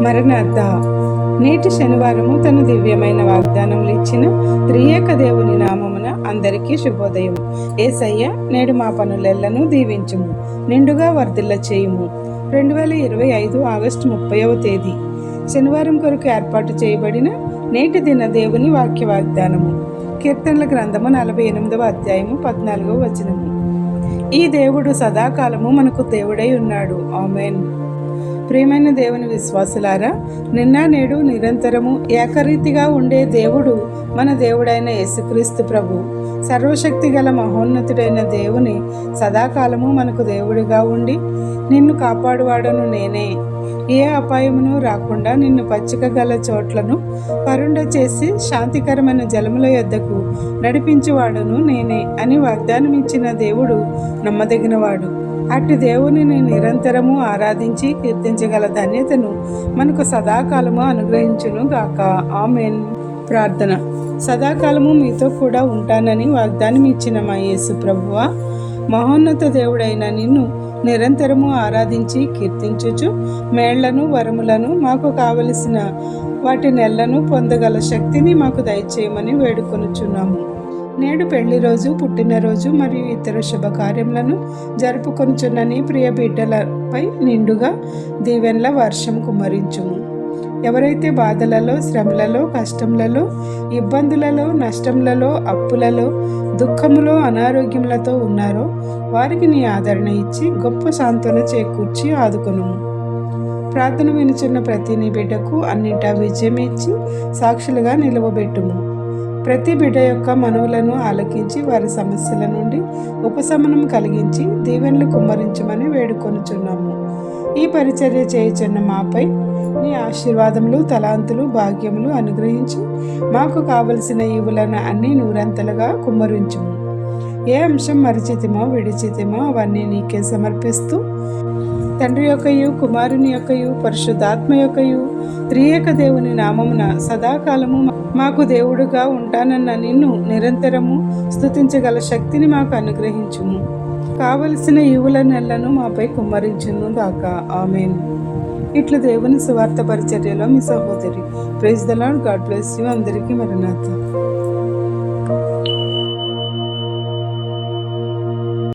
మరణార్థ. నేటి శనివారము తన దివ్యమైన వాగ్దానములు ఇచ్చిన త్రియేక దేవుని నామమున అందరికీ శుభోదయం. ఏసయ్య నేడు మా పనులెల్లను దీవించుము నిండుగా వర్ధిల్ల చేయుము. రెండు వేల ఇరవై ఐదు ఆగస్టు ముప్పైవ తేదీ. శనివారం కొరకు ఏర్పాటు చేయబడిన నేటి దిన దేవుని వాక్య వాగ్దానము. కీర్తనల గ్రంథము నలభై ఎనిమిదవ అధ్యాయము పద్నాలుగవ వచనము. ఈ దేవుడు సదాకాలము మనకు దేవుడై ఉన్నాడు. ఆమెన్. ప్రియమైన దేవుని విశ్వాసులారా నిన్న నేడు నిరంతరము ఏకరీతిగా ఉండే దేవుడు మన దేవుడైన యేసుక్రీస్తు ప్రభు. సర్వశక్తి గల మహోన్నతుడైన దేవుని సదాకాలము మనకు దేవుడిగా ఉండి నిన్ను కాపాడువాడను నేనే. ఏ అపాయమును రాకుండా నిన్ను పచ్చిక గల చోట్లను పరుండ చేసి శాంతికరమైన జలముల యొద్దకు నడిపించువాడును నేనే అని వాగ్దానం ఇచ్చిన దేవుడు నమ్మదగినవాడు. అటు దేవునిని నిరంతరము ఆరాధించి కీర్తించగల ధన్యతను మనకు సదాకాలము అనుగ్రహించును గాక. ఆమెన్. ప్రార్థన. సదాకాలము మీతో కూడా ఉంటానని వాగ్దానం ఇచ్చిన మా యేసు ప్రభువా మహోన్నత దేవుడైన నిన్ను నిరంతరము ఆరాధించి కీర్తించుచు మేళ్ళను వరములను మాకు కావలసిన వాటి నెలను పొందగల శక్తిని మాకు దయచేయమని వేడుకొనుచున్నాము. నేడు పెళ్ళి రోజు పుట్టినరోజు మరియు ఇతర శుభకార్యములను జరుపుకొనుచున్నని ప్రియ బిడ్డలపై నిండుగా దీవెన్ల వర్షం కుమ్మరించుము. ఎవరైతే బాధలలో శ్రమలలో కష్టములలో ఇబ్బందులలో నష్టములలో అప్పులలో దుఃఖములో అనారోగ్యములతో ఉన్నారో వారికి నీ ఆదరణ ఇచ్చి గొప్ప సాంత్వన చేకూర్చి ఆదుకొనుము. ప్రార్థన వినుచున్న ప్రతి నీ బిడ్డకు అన్నింటా విజయం ఇచ్చి సాక్షులుగా నిలవబెట్టుము. ప్రతి బిడ్డ యొక్క మనవులను ఆలకించి వారి సమస్యల నుండి ఉపశమనం కలిగించి దీవెనలు కుమ్మరించమని వేడుకొనుచున్నాము. ఈ పరిచర్య చేయుచున్న మాపై నీ ఆశీర్వాదములు తలాంతులు భాగ్యములు అనుగ్రహించి మాకు కావలసిన ఈవులను అన్ని నూరంతలుగా కుమ్మరించుము. ఏ అంశం మరిచితిమో విడిచితిమో అవన్నీ నీకే సమర్పిస్తూ తండ్రి యొక్కయు కుమారుని యొక్కయు పరిశుద్ధాత్మ యొక్కయు త్రియేక దేవుని నామమున సదాకాలము మాకు దేవుడుగా ఉంటానన్న నిన్ను నిరంతరము స్తుతించగల శక్తిని మాకు అనుగ్రహించుము. కావలసిన ఈవుల నెలను మాపై కుమ్మరించును గాక. ఆమెన్. ఇట్లు దేవుని సువార్త పరిచర్యలో మీ సహోదరి praise the lord God bless you. అందరికీ మరణాథ